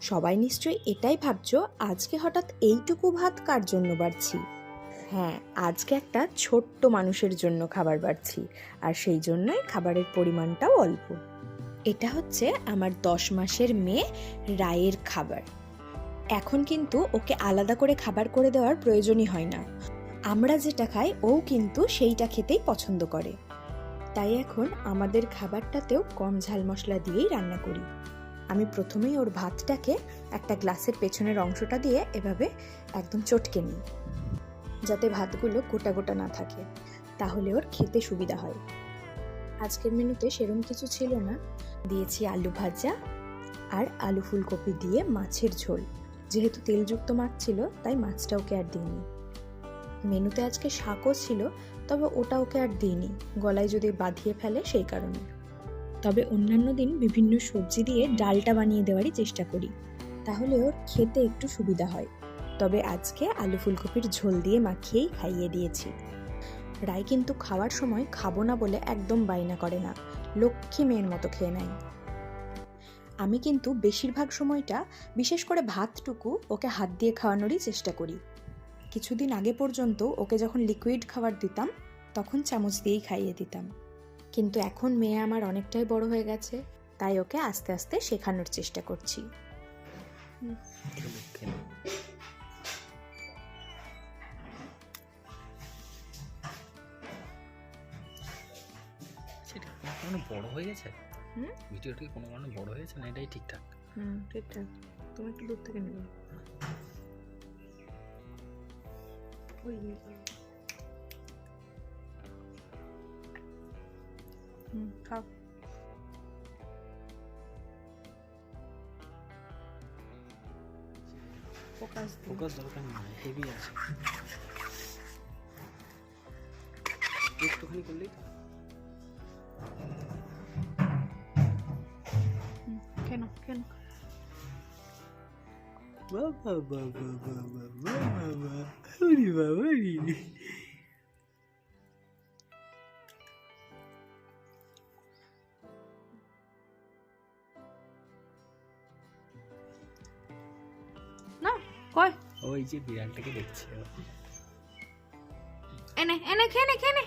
সবাই নিশ্চয়ই এটাই ভাবছ, আজকে হঠাৎ এইটুকু ভাত কার জন্য বাড়ছি? হ্যাঁ আজকে একটা ছোট্ট মানুষের জন্য খাবার বাড়ছি, আর সেই জন্যই খাবারের পরিমাণটাও অল্প। এটা হচ্ছে আমার দশ মাসের মেয়ে রায়ের খাবার। এখন কিন্তু ওকে আলাদা করে খাবার করে দেওয়ার প্রয়োজনই হয় না। আমরা যেটা খাই, ও কিন্তু সেইটা খেতেই পছন্দ করে। তাই এখন আমাদের খাবারটাতেও কম ঝাল মশলা দিয়েই রান্না করি। আমি প্রথমেই ওর ভাতটাকে একটা গ্লাসের পেছনের অংশটা দিয়ে এভাবে একদম চটকে নিই, যাতে ভাতগুলো গোটা গোটা না থাকে, তাহলে ওর খেতে সুবিধা হয়। আজকের মেনুতে সেরম কিছু ছিল না। দিয়েছি আলু ভাজা আর আলু ফুলকপি দিয়ে মাছের ঝোল। যেহেতু তেলযুক্ত মাছ ছিল, তাই মাছটা ওকে আর দিইনি। মেনুতে আজকে শাকও ছিল, তবে ওটা ওকে আর দিইনি। গলায় যদি বাঁধিয়ে ফেলে সেই কারণে। তবে অন্যান্য দিন বিভিন্ন সবজি দিয়ে ডালটা বানিয়ে দেওয়ারই চেষ্টা করি। তাহলে ওর খেতে একটু সুবিধা হয়। তবে আজকে আলু ফুলকপির ঝোল দিয়ে মাখিয়েই খাইয়ে দিয়েছি। রায় কিন্তু খাওয়ার সময় খাব না বলে একদম বাইনা করে না। লক্ষ্মী মেয়ের মতো খেয়ে নেয়। আমি কিন্তু বেশিরভাগ সময়টা বিশেষ করে ভাতটুকু ওকে হাত দিয়ে খাওয়ানোরই চেষ্টা করি। কিছুদিন আগে পর্যন্ত ওকে যখন লিকুইড খাবার দিতাম, তখন চামচ দিয়েই খাইয়ে দিতাম। কিন্তু এখন মেয়ে আমার অনেকটাই বড় হয়ে গেছে তাই ওকে আস্তে আস্তে শেখানোর চেষ্টা করছি। সেটা বড় হয়ে গেছে? হুম? ভিডিওটি কোনো কারণে বড় হয়ে গেছে না এটাই ঠিকঠাক? হুম ঠিকঠাক। তুমি একটু দূর থেকে নেবে। ওই হুম খাও ফোকাস ফোকাস দরকার নেই হেভি আছে একটুখানি করলেই কেন কেন বাবা বাবা বাবা বাবা ওরে বাবা রে কই ওই যে বিড়ালটাকে দেখছে। এনে এনে খেয়ে নে খেয়ে নে।